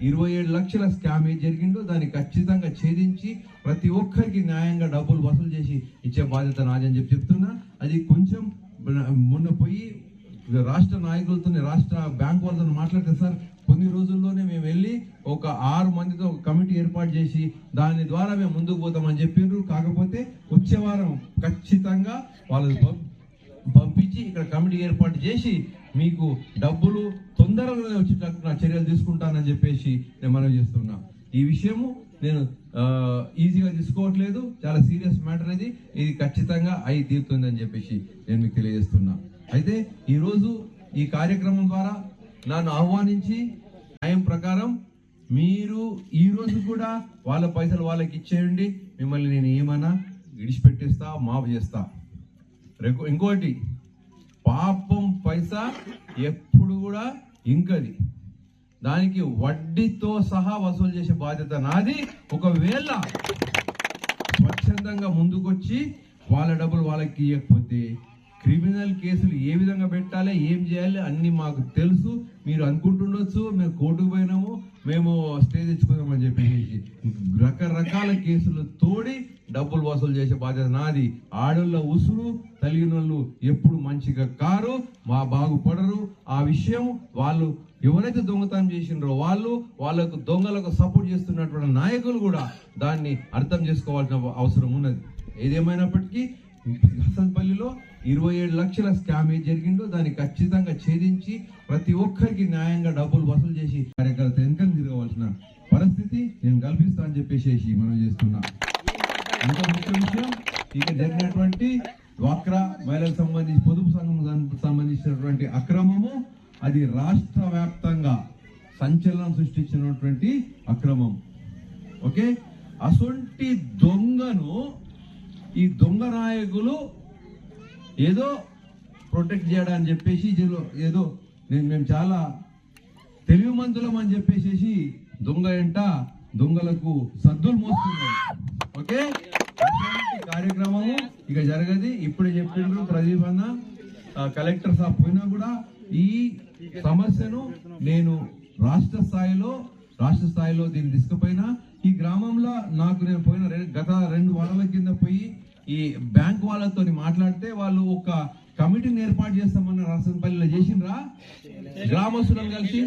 ఇరవై ఏడు లక్షల స్కామ్ ఏది జరిగిందో దాన్ని ఖచ్చితంగా ఛేదించి ప్రతి ఒక్కరికి న్యాయంగా డబ్బులు వసూలు చేసి ఇచ్చే బాధ్యత నాదని చెప్పి చెప్తున్నా. అది కొంచెం మొన్న పోయి రాష్ట్ర నాయకులతో రాష్ట్ర బ్యాంక్ వాళ్ళతో మాట్లాడితే సార్ కొన్ని రోజుల్లోనే మేము వెళ్ళి ఒక ఆరు మందితో ఒక కమిటీ ఏర్పాటు చేసి దాని ద్వారా మేము ముందుకు పోతామని చెప్పిండ్రు కాకపోతే వచ్చే వారం ఖచ్చితంగా వాళ్ళ పంపించి ఇక్కడ కమిటీ ఏర్పాటు చేసి మీకు డబ్బులు తొందరగా వచ్చేటట్టు నా చర్యలు తీసుకుంటానని చెప్పేసి నేను మనవి చేస్తున్నా. ఈ విషయము నేను ఈజీగా తీసుకోవట్లేదు. చాలా సీరియస్ మ్యాటర్ ఇది. ఇది ఖచ్చితంగా అయి తీరుతుందని చెప్పేసి నేను మీకు తెలియజేస్తున్నా. అయితే ఈరోజు ఈ కార్యక్రమం ద్వారా నన్ను ఆహ్వానించి న్యాయం ప్రకారం మీరు ఈ రోజు కూడా వాళ్ళ పైసలు వాళ్ళకి ఇచ్చేయండి. మిమ్మల్ని నేను ఏమన్నా విడిచిపెట్టేస్తా మాఫ్ చేస్తా. ఇంకోటి పాపం పైసా ఎప్పుడు కూడా ఇంకది. దానికి వడ్డీతో సహా వసూలు చేసే బాధ్యత నాది. ఒకవేళ స్వచ్ఛందంగా ముందుకొచ్చి వాళ్ళ డబ్బులు వాళ్ళకి ఇవ్వకపోతే క్రిమినల్ కేసులు ఏ విధంగా పెట్టాలి ఏం చేయాలి అన్ని మాకు తెలుసు. మీరు అనుకుంటుండొచ్చు మేము కోర్టుకు పోయినాము మేము స్టే తెచ్చుకున్నామని చెప్పేసి రకరకాల కేసులు తోడి డబ్బులు వసూలు చేసే బాధ్యత నాది. ఆడోళ్ళ ఉసురు తలిగిన వాళ్ళు ఎప్పుడు మంచిగా కారు మా బాగుపడరు ఆ విషయం వాళ్ళు ఎవరైతే దొంగతనం చేసిండ్రో వాళ్ళు వాళ్ళకు దొంగలకు సపోర్ట్ చేస్తున్నటువంటి నాయకులు కూడా దాన్ని అర్థం చేసుకోవాల్సిన అవసరం ఉన్నది. ఏదేమైనప్పటికీ హసన్పల్లిలో ఇరవై ఏడు లక్షల స్కామ్ ఏది జరిగిందో దాన్ని ఖచ్చితంగా ఛేదించి ప్రతి ఒక్కరికి న్యాయంగా డబ్బులు వసూలు చేసి కార్యకర్త వెనుక తిరగవలసిన పరిస్థితి నేను కల్పిస్తా అని చెప్పేసి మనం చేస్తున్నా. ఇంకా ముఖ్య విషయం ఇక జరిగినటువంటి డ్వాక్రా మహిళలకు సంబంధించి పొదుపు సంఘం సంబంధించినటువంటి అక్రమము అది రాష్ట్ర వ్యాప్తంగా సంచలనం సృష్టించినటువంటి అక్రమం. ఓకే? అసొంటి దొంగను ఈ దొంగ నాయకులు ఏదో ప్రొటెక్ట్ చేయడానికి చెప్పేసి ఏదో నేను మేము చాలా తెలివి మంతులం అని చెప్పేసి దొంగ ఎంట దొంగలకు సద్దులు మోస్తున్నారు ఓకే? అటువంటి కార్యక్రమము ఇక జరగది. ఇప్పుడే చెప్పిండ్రు ప్రదీప్ అన్న. కలెక్టర్ సాబ్ పోయినా కూడా ఈ సమస్యను నేను రాష్ట్ర స్థాయిలో రాష్ట్ర స్థాయిలో దీన్ని తీసుకుపోయినా ఈ గ్రామంలో నాకు నేను పోయిన గత రెండు వారాల కింద పోయి ఈ బ్యాంక్ వాళ్ళతో మాట్లాడితే వాళ్ళు ఒక కమిటీని ఏర్పాటు చేస్తామన్న రాసంపల్లిలో చేసిండ్రా? గ్రామస్తులను కలిసి?